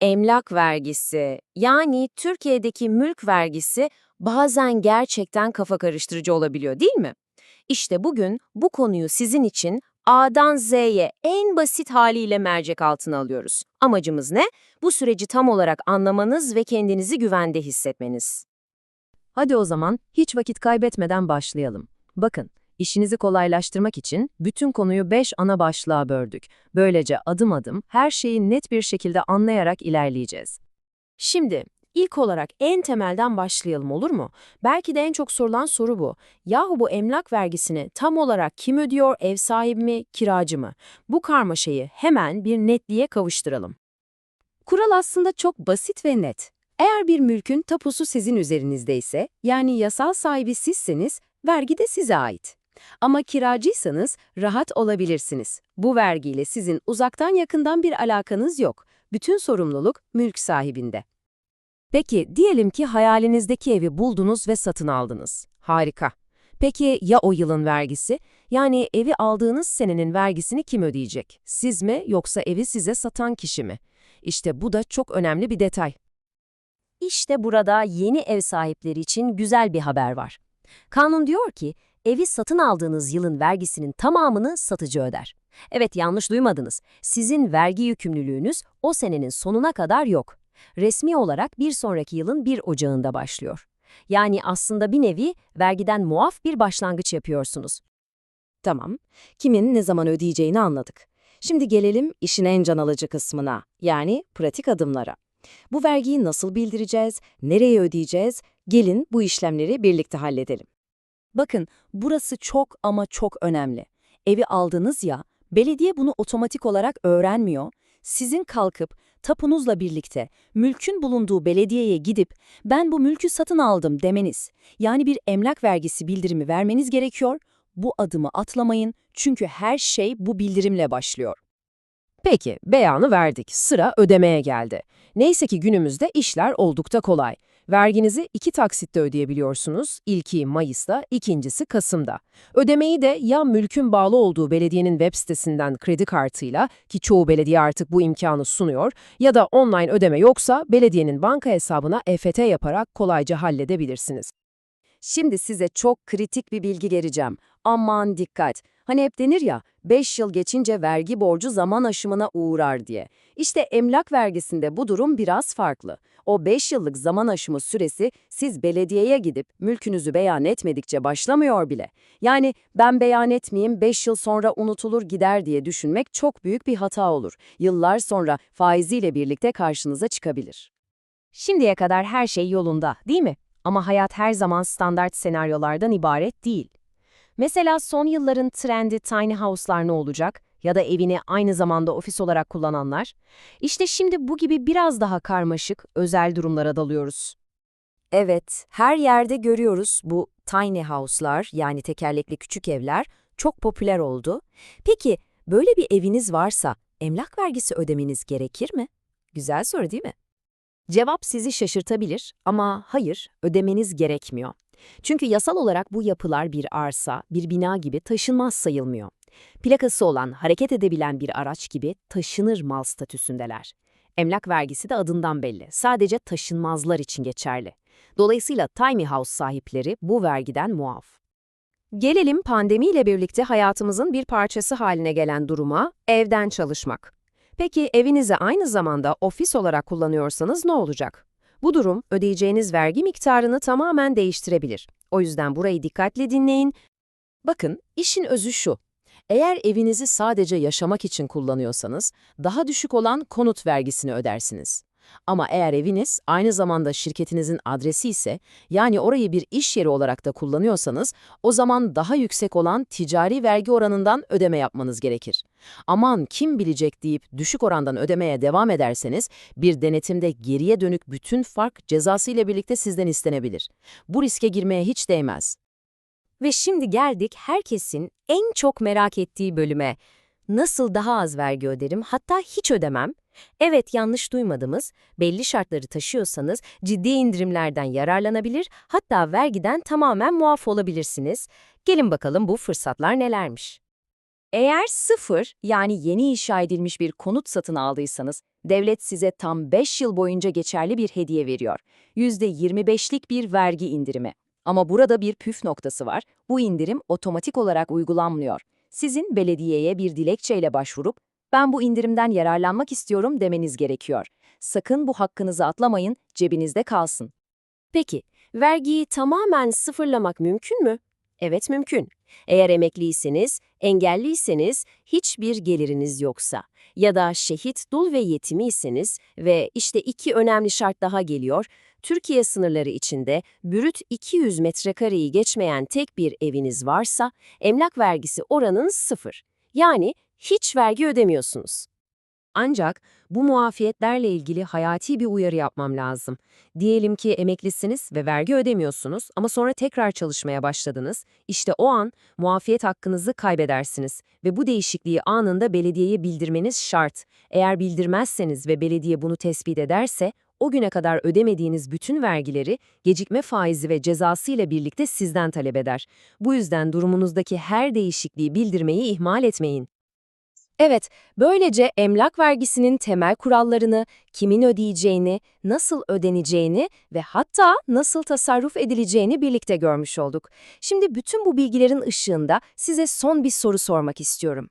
Emlak vergisi, yani Türkiye'deki mülk vergisi bazen gerçekten kafa karıştırıcı olabiliyor değil mi? İşte bugün bu konuyu sizin için A'dan Z'ye en basit haliyle mercek altına alıyoruz. Amacımız ne? Bu süreci tam olarak anlamanız ve kendinizi güvende hissetmeniz. Hadi o zaman hiç vakit kaybetmeden başlayalım. Bakın, işinizi kolaylaştırmak için bütün konuyu 5 ana başlığa böldük. Böylece adım adım her şeyi net bir şekilde anlayarak ilerleyeceğiz. Şimdi ilk olarak en temelden başlayalım olur mu? Belki de en çok sorulan soru bu. Yahu bu emlak vergisini tam olarak kim ödüyor, ev sahibi mi, kiracı mı? Bu karmaşayı hemen bir netliğe kavuşturalım. Kural aslında çok basit ve net. Eğer bir mülkün tapusu sizin üzerinizdeyse, yani yasal sahibi sizseniz, vergi de size ait. Ama kiracıysanız rahat olabilirsiniz. Bu vergiyle sizin uzaktan yakından bir alakanız yok. Bütün sorumluluk mülk sahibinde. Peki, diyelim ki hayalinizdeki evi buldunuz ve satın aldınız. Harika. Peki ya o yılın vergisi? Yani evi aldığınız senenin vergisini kim ödeyecek? Siz mi yoksa evi size satan kişi mi? İşte bu da çok önemli bir detay. İşte burada yeni ev sahipleri için güzel bir haber var. Kanun diyor ki, evi satın aldığınız yılın vergisinin tamamını satıcı öder. Evet yanlış duymadınız. Sizin vergi yükümlülüğünüz o senenin sonuna kadar yok. Resmi olarak bir sonraki yılın 1 Ocağında başlıyor. Yani aslında bir nevi vergiden muaf bir başlangıç yapıyorsunuz. Tamam, kimin ne zaman ödeyeceğini anladık. Şimdi gelelim işin en can alıcı kısmına, yani pratik adımlara. Bu vergiyi nasıl bildireceğiz, nereye ödeyeceğiz? Gelin bu işlemleri birlikte halledelim. Bakın, burası çok ama çok önemli. Evi aldınız ya, belediye bunu otomatik olarak öğrenmiyor. Sizin kalkıp tapunuzla birlikte mülkün bulunduğu belediyeye gidip ben bu mülkü satın aldım demeniz, yani bir emlak vergisi bildirimi vermeniz gerekiyor. Bu adımı atlamayın çünkü her şey bu bildirimle başlıyor. Peki, beyanı verdik. Sıra ödemeye geldi. Neyse ki günümüzde işler oldukça kolay. Verginizi iki taksitte ödeyebiliyorsunuz. İlki Mayıs'ta, ikincisi Kasım'da. Ödemeyi de ya mülkün bağlı olduğu belediyenin web sitesinden kredi kartıyla ki çoğu belediye artık bu imkanı sunuyor ya da online ödeme yoksa belediyenin banka hesabına EFT yaparak kolayca halledebilirsiniz. Şimdi size çok kritik bir bilgi vereceğim. Aman dikkat. Hani hep denir ya, 5 yıl geçince vergi borcu zaman aşımına uğrar diye. İşte emlak vergisinde bu durum biraz farklı. O 5 yıllık zaman aşımı süresi siz belediyeye gidip mülkünüzü beyan etmedikçe başlamıyor bile. Yani ben beyan etmeyeyim 5 yıl sonra unutulur gider diye düşünmek çok büyük bir hata olur. Yıllar sonra faiziyle birlikte karşınıza çıkabilir. Şimdiye kadar her şey yolunda, değil mi? Ama hayat her zaman standart senaryolardan ibaret değil. Mesela son yılların trendi tiny house'lar ne olacak? Ya da evini aynı zamanda ofis olarak kullananlar? İşte şimdi bu gibi biraz daha karmaşık, özel durumlara dalıyoruz. Evet, her yerde görüyoruz bu tiny house'lar yani tekerlekli küçük evler çok popüler oldu. Peki böyle bir eviniz varsa emlak vergisi ödemeniz gerekir mi? Güzel soru değil mi? Cevap sizi şaşırtabilir ama hayır, ödemeniz gerekmiyor. Çünkü yasal olarak bu yapılar bir arsa, bir bina gibi taşınmaz sayılmıyor. Plakası olan, hareket edebilen bir araç gibi taşınır mal statüsündeler. Emlak vergisi de adından belli. Sadece taşınmazlar için geçerli. Dolayısıyla tiny house sahipleri bu vergiden muaf. Gelelim pandemiyle birlikte hayatımızın bir parçası haline gelen duruma, evden çalışmak. Peki evinizi aynı zamanda ofis olarak kullanıyorsanız ne olacak? Bu durum ödeyeceğiniz vergi miktarını tamamen değiştirebilir. O yüzden burayı dikkatli dinleyin. Bakın, işin özü şu. Eğer evinizi sadece yaşamak için kullanıyorsanız, daha düşük olan konut vergisini ödersiniz. Ama eğer eviniz aynı zamanda şirketinizin adresi ise, yani orayı bir iş yeri olarak da kullanıyorsanız, o zaman daha yüksek olan ticari vergi oranından ödeme yapmanız gerekir. Aman kim bilecek deyip düşük orandan ödemeye devam ederseniz, bir denetimde geriye dönük bütün fark cezası ile birlikte sizden istenebilir. Bu riske girmeye hiç değmez. Ve şimdi geldik herkesin en çok merak ettiği bölüme. Nasıl daha az vergi öderim, hatta hiç ödemem? Evet yanlış duymadınız, belli şartları taşıyorsanız ciddi indirimlerden yararlanabilir, hatta vergiden tamamen muaf olabilirsiniz. Gelin bakalım bu fırsatlar nelermiş? Eğer sıfır yani yeni inşa edilmiş bir konut satın aldıysanız, devlet size tam 5 yıl boyunca geçerli bir hediye veriyor. %25'lik bir vergi indirimi. Ama burada bir püf noktası var. Bu indirim otomatik olarak uygulanmıyor. Sizin belediyeye bir dilekçeyle başvurup, ben bu indirimden yararlanmak istiyorum demeniz gerekiyor. Sakın bu hakkınızı atlamayın, cebinizde kalsın. Peki, vergiyi tamamen sıfırlamak mümkün mü? Evet mümkün. Eğer emekliyseniz, engelliyseniz, hiçbir geliriniz yoksa ya da şehit, dul ve yetimiyseniz ve işte iki önemli şart daha geliyor. Türkiye sınırları içinde bürüt 200 metrekareyi geçmeyen tek bir eviniz varsa emlak vergisi oranın sıfır. Yani hiç vergi ödemiyorsunuz. Ancak bu muafiyetlerle ilgili hayati bir uyarı yapmam lazım. Diyelim ki emeklisiniz ve vergi ödemiyorsunuz ama sonra tekrar çalışmaya başladınız. İşte o an muafiyet hakkınızı kaybedersiniz ve bu değişikliği anında belediyeye bildirmeniz şart. Eğer bildirmezseniz ve belediye bunu tespit ederse, o güne kadar ödemediğiniz bütün vergileri gecikme faizi ve cezası ile birlikte sizden talep eder. Bu yüzden durumunuzdaki her değişikliği bildirmeyi ihmal etmeyin. Evet, böylece emlak vergisinin temel kurallarını, kimin ödeyeceğini, nasıl ödeneceğini ve hatta nasıl tasarruf edileceğini birlikte görmüş olduk. Şimdi bütün bu bilgilerin ışığında size son bir soru sormak istiyorum.